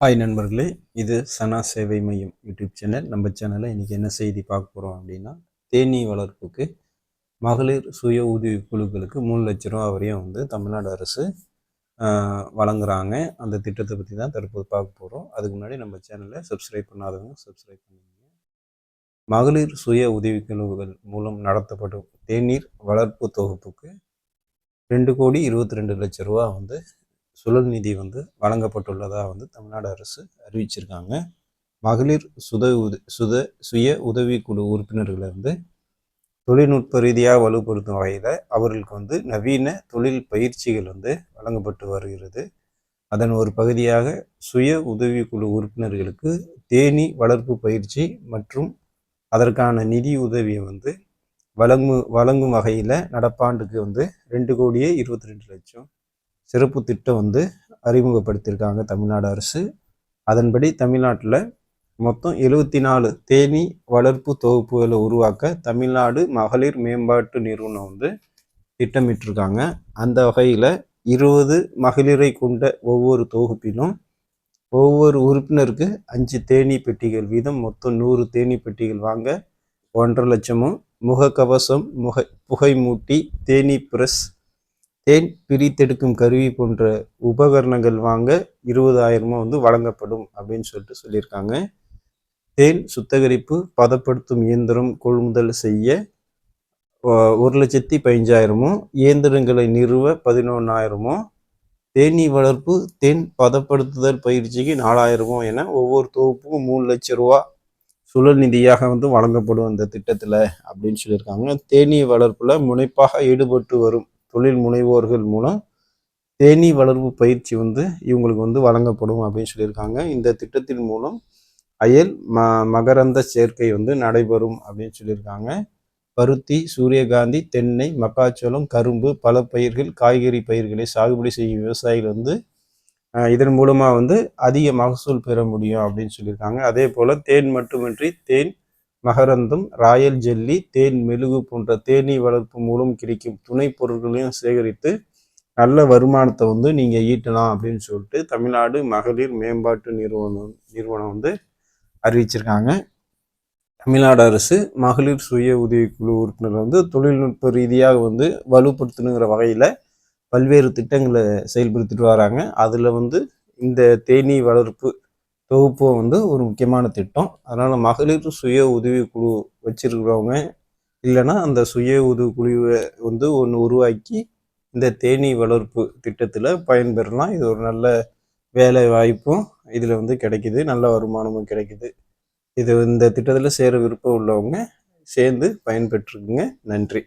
Hi நண்பர்களே இது சனா சேவை மையம் யூடியூப் சேனல். நம்ம சேனலில் இன்றைக்கி என்ன செய்தி பார்க்க போகிறோம் அப்படின்னா தேனீ வளர்ப்புக்கு மகளிர் சுய உதவி குழுக்களுக்கு மூணு லட்ச ரூபா வரையும் வந்து தமிழ்நாடு அரசு வழங்குறாங்க. அந்த திட்டத்தை பற்றி தான் தற்போது பார்க்க போகிறோம் அதுக்கு முன்னாடி நம்ம சேனலை சப்ஸ்கிரைப் பண்ணாதவங்க சப்ஸ்கிரைப் பண்ணுங்க மகளிர் சுய உதவி குழுக்கள் மூலம் நடத்தப்படும் தேநீர் வளர்ப்பு தொகுப்புக்கு ரெண்டு கோடி இருபத்தி ரெண்டு லட்ச ரூபா வந்து சுழல் நிதி வந்து வழங்கப்பட்டுள்ளதாக வந்து தமிழ்நாடு அரசு அறிவிச்சிருக்காங்க. மகளிர் சுத உத சுத சுய உதவிக்குழு உறுப்பினர்களை வந்து தொழில்நுட்ப ரீதியாக வலுப்படுத்தும் வகையில் அவர்களுக்கு வந்து நவீன தொழில் பயிற்சிகள் வந்து வழங்கப்பட்டு வருகிறது. அதன் ஒரு பகுதியாக சுய உதவிக்குழு உறுப்பினர்களுக்கு தேனி வளர்ப்பு பயிற்சி மற்றும் அதற்கான நிதி உதவியை வந்து வழங்கு வழங்கும் வகையில் நடப்பாண்டுக்கு வந்து ரெண்டு கோடியே இருபத்தி ரெண்டு லட்சம் சிறப்பு திட்டம் வந்து அறிமுகப்படுத்தியிருக்காங்க தமிழ்நாடு அரசு. அதன்படி தமிழ்நாட்டில் மொத்தம் எழுபத்தி நாலு தேனி வளர்ப்பு தொகுப்புகளை உருவாக்க தமிழ்நாடு மகளிர் மேம்பாட்டு நிறுவனம் வந்து திட்டமிட்டிருக்காங்க. அந்த வகையில் இருபது மகளிரை கொண்ட ஒவ்வொரு தொகுப்பிலும் ஒவ்வொரு உறுப்பினருக்கு அஞ்சு தேனி பெட்டிகள் வீதம் மொத்தம் நூறு தேனி பெட்டிகள் வாங்க ஒன்றரை லட்சமும் முகக்கவசம் முக புகை மூட்டி தேனி பிரஸ் தேன் பிரித்தெடுக்கும் கருவி போன்ற உபகரணங்கள் வாங்க இருபதாயிரமா வந்து வழங்கப்படும் அப்படின்னு சொல்லிட்டு சொல்லியிருக்காங்க. தேன் சுத்தகரிப்பு பதப்படுத்தும் இயந்திரம் கொள்முதல் செய்ய ஒரு லட்சத்தி பதினஞ்சாயிரமும் இயந்திரங்களை நிறுவ பதினொன்றாயிரமும் தேனீ வளர்ப்பு தென் பதப்படுத்துதல் பயிற்சிக்கு நாலாயிரமும் என ஒவ்வொரு தொகுப்புக்கும் மூணு லட்ச ரூபா சுழல் நிதியாக வந்து வழங்கப்படும் இந்த திட்டத்தில் அப்படின்னு சொல்லியிருக்காங்க. தேனீ வளர்ப்பில் முனைப்பாக ஈடுபட்டு வரும் தொழில் முனைவோர்கள் மூலம் தேனீ வளர்ப்பு பயிற்சி வந்து இவங்களுக்கு வந்து வழங்கப்படும் அப்படின்னு சொல்லியிருக்காங்க. இந்த திட்டத்தின் மூலம் அயல் ம மகரந்த சேர்க்கை வந்து நடைபெறும் அப்படின்னு சொல்லியிருக்காங்க. பருத்தி சூரியகாந்தி தென்னை மக்காச்சோளம் கரும்பு பல பயிர்கள் காய்கறி பயிர்களை சாகுபடி செய்யும் விவசாயிகள் வந்து இதன் மூலமாக வந்து அதிக மகசூல் பெற முடியும் அப்படின்னு சொல்லியிருக்காங்க. அதே போல் தேன் மட்டுமின்றி தேன் மகரந்தம் ராயல் ஜெல்லி தேன் மெழுகு போன்ற தேனீ வளர்ப்பு மூலம் கிடைக்கும் துணை பொருட்களையும் சேகரித்து நல்ல வருமானத்தை வந்து நீங்கள் ஈட்டலாம் அப்படின்னு சொல்லிட்டு தமிழ்நாடு மகளிர் மேம்பாட்டு நிறுவனம் நிறுவனம் வந்து அறிவிச்சிருக்காங்க. தமிழ்நாடு அரசு மகளிர் சுய உதவிக்குழு உறுப்பினர் வந்து தொழில்நுட்ப ரீதியாக வந்து வலுப்படுத்தணுங்கிற வகையில் பல்வேறு திட்டங்களை செயல்படுத்திட்டு வராங்க. அதில் வந்து இந்த தேனீ வளர்ப்பு தொகுப்பு வந்து ஒரு முக்கியமான திட்டம். அதனால் மகளிர் சுய உதவி குழு வச்சிருக்கிறவங்க இல்லைன்னா அந்த சுய உதவி குழுவை வந்து ஒன்று உருவாக்கி இந்த தேனீ வளர்ப்பு திட்டத்தில் பயன்பெறலாம் இது ஒரு நல்ல வேலை வாய்ப்பும் இதில் வந்து கிடைக்கிது. நல்ல வருமானமும் கிடைக்கிது. இது இந்த திட்டத்தில் சேர விருப்பம் உள்ளவங்க சேர்ந்து பயன்பெற்றுக்குங்க. நன்றி.